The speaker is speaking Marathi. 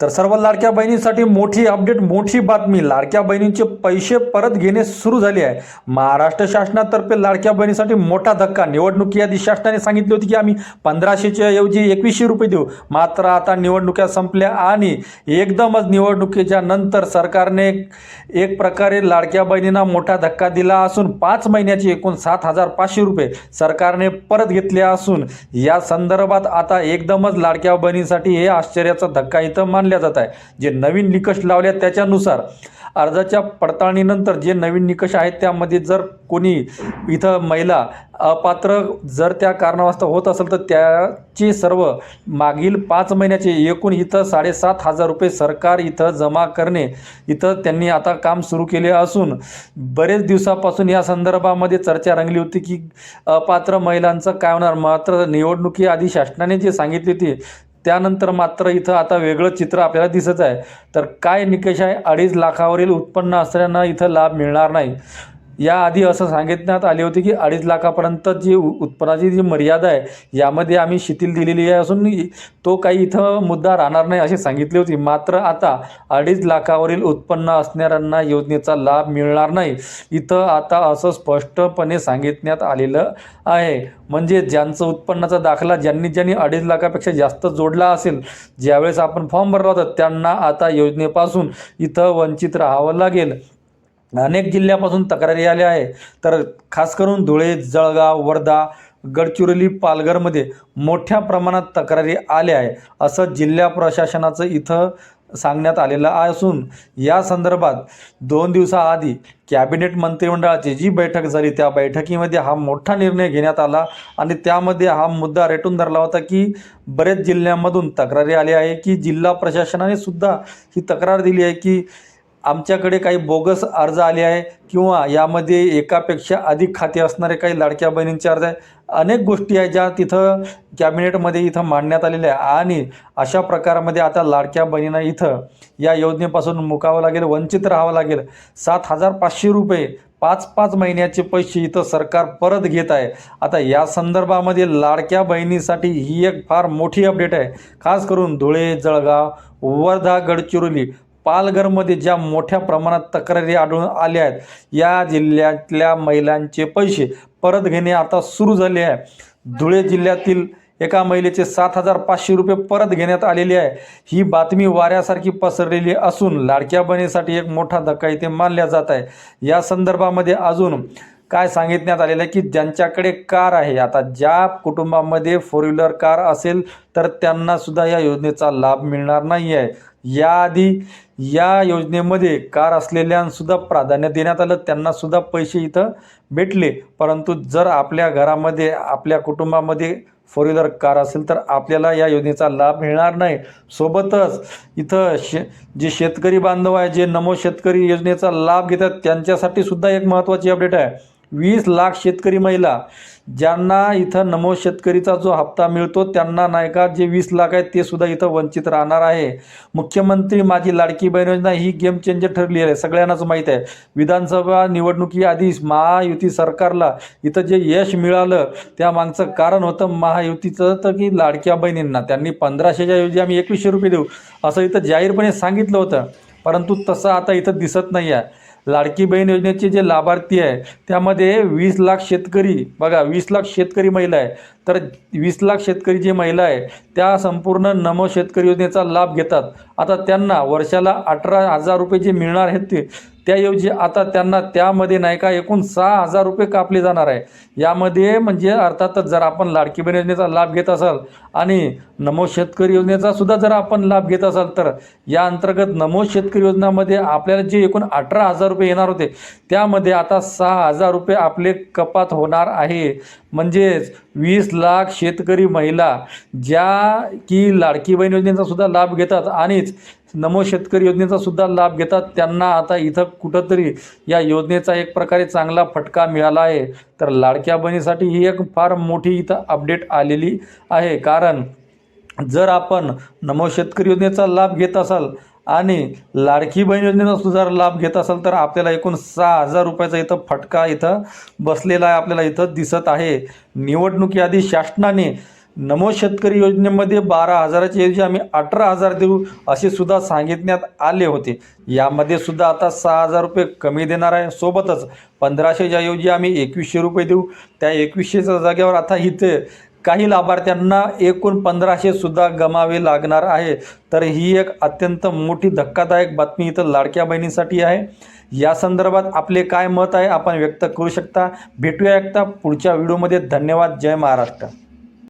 तर सर्व लाडक्या बहिणींसाठी मोठी अपडेट मोठी बातमी. लाडक्या बहिणींचे पैसे परत घेणे सुरू झाले आहे. महाराष्ट्र शासनातर्फे लाडक्या बहिणीसाठी मोठा धक्का. निवडणुकी आधी शासनाने सांगितली होती की आम्ही पंधराशेच्या ऐवजी एकवीसशे रुपये देऊ. मात्र आता निवडणुका संपल्या आणि एकदमच निवडणुकीच्या नंतर सरकारने एक प्रकारे लाडक्या बहिणींना मोठा धक्का दिला असून पाच महिन्याचे एकूण सात हजार पाचशे रुपये सरकारने परत घेतले असून या संदर्भात आता एकदमच लाडक्या बहिणींसाठी हे आश्चर्याचा धक्का इथं मान मानल्या जात आहे. जे नवीन निकष लावले त्याच्यानुसार अर्जाच्या पडताळणीनंतर जे नवीन निकष आहेत त्यामध्ये जर कोणी इथं महिला अपात्र जर त्या कारणावास्तव होत असेल तर त्याची सर्व मागील पाच महिन्याचे एकूण इथं साडेसात हजार रुपये सरकार इथं जमा करणे इथं त्यांनी आता काम सुरू केले असून बरेच दिवसापासून या संदर्भामध्ये चर्चा रंगली होती की अपात्र महिलांचं काय होणार? मात्र निवडणुकीआधी शासनाने जे सांगितले होते त्यानंतर मात्र इथं आता वेगळं चित्र आपल्याला दिसत आहे. तर काय निकष आहे? अडीच लाखावरील उत्पन्न असल्यानं इथं लाभ मिळणार नाही. याआधी असं सांगितण्यात आले होते की अडीच लाखापर्यंत जी उत्पन्नाची जी मर्यादा आहे यामध्ये आम्ही शिथिल दिलेली आहे असून तो काही इथं मुद्दा राहणार नाही असे सांगितले होते. मात्र आता अडीच लाखावरील उत्पन्न असणाऱ्यांना योजनेचा लाभ मिळणार नाही. इथं आता असं स्पष्टपणे सांगितण्यात आलेलं आहे. म्हणजे ज्यांचं उत्पन्नाचा दाखला ज्यांनी ज्यांनी अडीच लाखापेक्षा जास्त जोडला असेल ज्यावेळेस आपण फॉर्म भरला होता त्यांना आता योजनेपासून इथं वंचित राहावं लागेल. अनेक जिल्ह्यापासून तक्रारी आल्या आहे. तर खास करून धुळे जळगाव वर्धा गडचिरोली पालघरमध्ये मोठ्या प्रमाणात तक्रारी आल्या आहे असं जिल्हा प्रशासनाचं इथं सांगण्यात आलेलं असून या संदर्भात दोन दिवसाआधी कॅबिनेट मंत्रिमंडळाची जी बैठक झाली त्या बैठकीमध्ये हा मोठा निर्णय घेण्यात आला आणि त्यामध्ये हा मुद्दा रेटून धरला होता की बरेच जिल्ह्यांमधून तक्रारी आली आहे की जिल्हा प्रशासनाने सुद्धा ही तक्रार दिली आहे की आमच्याकडे काही बोगस अर्ज आले आहे किंवा यामध्ये एकापेक्षा अधिक खाते असणारे काही लाडक्या बहिणींचे अर्ज आहे. अनेक गोष्टी आहेत ज्या तिथं कॅबिनेटमध्ये इथं मांडण्यात आलेल्या आहे. आणि अशा प्रकारामध्ये आता लाडक्या बहिणींना इथं या योजनेपासून मुकावं लागेल वंचित राहावं लागेल. सात हजार पाचशे रुपये पाच पाच महिन्याचे पैसे इथं सरकार परत घेत आहे. आता या संदर्भामध्ये लाडक्या बहिणीसाठी ही एक फार मोठी अपडेट आहे. खास करून धुळे जळगाव वर्धा गडचिरोली पालघरमध्ये ज्या मोठ्या प्रमाणात तक्रारी आढळून आल्या आहेत या जिल्ह्यातल्या महिलांचे पैसे परत घेणे आता सुरू झाले आहे. धुळे जिल्ह्यातील एका महिलेचे सात हजार पाचशे रुपये परत घेण्यात आलेले आहे. ही बातमी वाऱ्यासारखी पसरलेली असून लाडक्या बहिणीसाठी एक मोठा धक्का इथे मानला जात आहे. या संदर्भामध्ये अजून काय सांगितण्यात आलेलं आहे की ज्यांच्याकडे कार आहे आता ज्या कुटुंबामध्ये फोर व्हीलर कार असेल तर त्यांना सुद्धा या योजनेचा लाभ मिळणार नाही आहे याआधी या योजनेमध्ये कार असलेल्यांसुद्धा प्राधान्य देण्यात आलं. त्यांनासुद्धा पैसे इथं भेटले. परंतु जर आपल्या घरामध्ये आपल्या कुटुंबामध्ये फोर व्हीलर कार असेल तर आपल्याला या योजनेचा लाभ मिळणार नाही. सोबतच इथं शे जे शेतकरी बांधव आहे जे नमो शेतकरी योजनेचा लाभ घेतात त्यांच्यासाठी सुद्धा एक महत्त्वाची अपडेट आहे. वीस लाख शेतकरी महिला ज्यांना इथं नमो शेतकरीचा जो हप्ता मिळतो त्यांना नाही का जे वीस लाख आहेत ते सुद्धा इथं वंचित राहणार आहे. मुख्यमंत्री माझी लाडकी बहीण योजना ही गेम चेंजर ठरली आहे. सगळ्यांनाच माहीत आहे. विधानसभा निवडणुकीआधी महायुती सरकारला इथं जे यश मिळालं त्या मागचं कारण होतं महायुतीचं तर की लाडक्या बहिणींना. त्यांनी पंधराशेच्या ऐवजी आम्ही एकवीसशे रुपये देऊ असं इथं जाहीरपणे सांगितलं होतं. परंतु तसं आता इथं दिसत नाही आहे लाडकी बहीण योजनेचे जे लाभार्थी आहे त्यामध्ये वीस लाख शेतकरी बघा वीस लाख शेतकरी महिला आहे. तर वीस लाख शेतकरी जे महिला आहे त्या संपूर्ण नमो शेतकरी योजनेचा लाभ घेतात. आता त्यांना वर्षाला अठरा हजार रुपये जे मिळणार आहेत ते त्याऐवजी आता त्यांना त्यामध्ये नाही का एकूण सहा हजार रुपये कापले जाणार आहे. यामध्ये म्हणजे अर्थातच जर आपण लाडकी बहीण योजनेचा लाभ घेत असाल आणि नमो शेतकरी योजनेचा सुद्धा जर आपण लाभ घेत असाल तर या अंतर्गत नमो शेतकरी योजनामध्ये आपल्याला जे एकूण अठरा हजार रुपये येणार होते त्यामध्ये आता सहा हजार रुपये आपले कपात होणार आहे. म्हणजेच वीस लाख शेतकरी महिला ज्या की लाडकी बहीण योजनेचा सुद्धा लाभ घेतात आणिच नमो शेतकरी योजनेचा सुद्धा लाभ घेतात. त्यांना आता इथं कुठंतरी या योजनेचा एक प्रकारे चांगला फटका मिळाला आहे. तर लाडक्या बहिणीसाठी ही एक फार मोठी इथं अपडेट आलेली आहे. कारण जर आपण नमो शेतकरी योजनेचा लाभ घेत असाल आणि लाडकी बहीण योजनेचा सुद्धा जर लाभ घेत असाल तर आपल्याला एकूण सहा हजार रुपयाचा इथं फटका इथं बसलेला आहे आपल्याला इथं दिसत आहे. निवडणुकीआधी शासनाने नमो शेतकरी योजनेमध्ये बारा हजाराच्या ऐवजी आम्ही अठरा हजार देऊ असे सुद्धा सांगितण्यात आले होते. यामध्ये सुद्धा आता सहा हजार रुपये कमी देणार आहे. सोबतच पंधराशेच्या ऐवजी आम्ही एकवीसशे रुपये देऊ. त्या एकवीसशेच्या जागेवर आता इथे काही लाभार्थ्यांना एकूण पंधराशे सुद्धा गमावे लागणार आहे. तर ही एक अत्यंत मोठी धक्कादायक बातमी इथं लाडक्या बहिणीसाठी आहे. या संदर्भात आपले काय मत आहे आपण व्यक्त करू शकता. भेटूया एकदा पुढच्या व्हिडिओमध्ये. धन्यवाद. जय महाराष्ट्र.